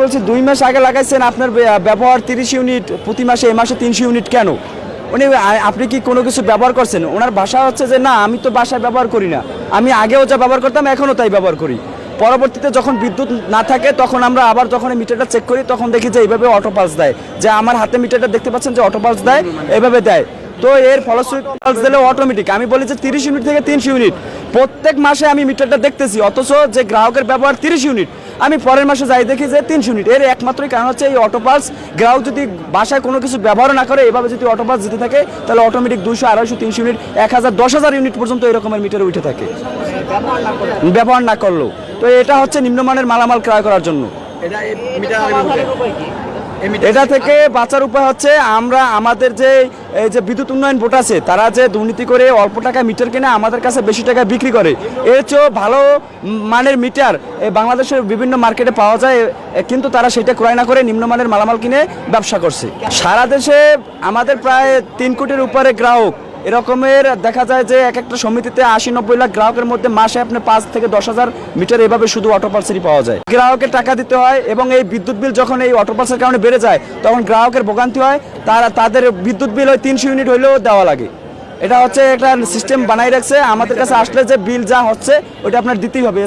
বলছি দুই মাস আগে লাগাইছেন আপনার ব্যবহার তিরিশ ইউনিট, প্রতি মাসে এই মাসে তিনশো ইউনিট কেন? উনি আপনি কি কোনো কিছু ব্যবহার করছেন? ওনার ভাষা হচ্ছে যে, না, আমি তো বাসায় ব্যবহার করি না। আমি আগেও যা ব্যবহার করতাম, এখনও তাই ব্যবহার করি। পরবর্তীতে যখন বিদ্যুৎ না থাকে, তখন আমরা আবার যখন মিটারটা চেক করি, তখন দেখি যে, এইভাবে অটো পালস দেয়। যে, আমার হাতে মিটারটা দেখতে পাচ্ছেন যে অটো পালস দেয় এভাবে দেয়। তো এর ফলশ্রুতি দিলে অটোমেটিক আমি বলি যে, তিরিশ ইউনিট থেকে তিনশো ইউনিট। প্রত্যেক মাসে আমি মিটারটা দেখতেছি, অথচ যে গ্রাহকের ব্যবহার তিরিশ ইউনিট। আমি পরের মাসে যাই দেখি যে তিনশো ইউনিট এর একমাত্রই কারণ হচ্ছে এই অটো পার্স গ্রাহক যদি বাসায় কোনো কিছু ব্যবহার না করে, এভাবে যদি অটো পার্স দিতে থাকে, তাহলে অটোমেটিক দুশো আড়াইশো, তিনশো ইউনিট এক হাজার, দশ হাজার ইউনিট পর্যন্ত এরকমের মিটারে উঠে থাকে। ব্যবহার না করলেও। তো এটা হচ্ছে নিম্নমানের মালামাল ক্রয় করার জন্য। এটা থেকে বাঁচার উপায় হচ্ছে আমরা আমাদের যে এই যে বিদ্যুৎ উন্নয়ন বোর্ড আছে তারা যে দুর্নীতি করে অল্প টাকায় মিটার কিনে আমাদের কাছে বেশি টাকায় বিক্রি করে এর চেয়েও ভালো মানের মিটার এই বাংলাদেশের বিভিন্ন মার্কেটে পাওয়া যায় কিন্তু তারা সেটা ক্রয় না করে নিম্নমানের মালামাল কিনে ব্যবসা করছে। সারা দেশে আমাদের প্রায় তিন কোটির উপরে গ্রাহক এরকমের দেখা যায় যে এক একটা সমিতিতে আশি নব্বই লাখ গ্রাহকের মধ্যে মাসে আপনি পাঁচ থেকে দশ হাজার মিটার এভাবে শুধু অটো পার্সেলই পাওয়া যায়। গ্রাহকের টাকা দিতে হয় এবং এই বিদ্যুৎ বিল যখন এই অটো পালসের কারণে বেড়ে যায়, তখন গ্রাহকের ভোগান্তি হয়, তারা তাদের বিদ্যুৎ বিল হয় তিনশো ইউনিট হইলেও দেওয়া লাগে। এটা হচ্ছে একটা সিস্টেম বানাই রাখছে। আমাদের কাছে আসলে যে বিল যা হচ্ছে, ওইটা আপনার দিতেই হবে।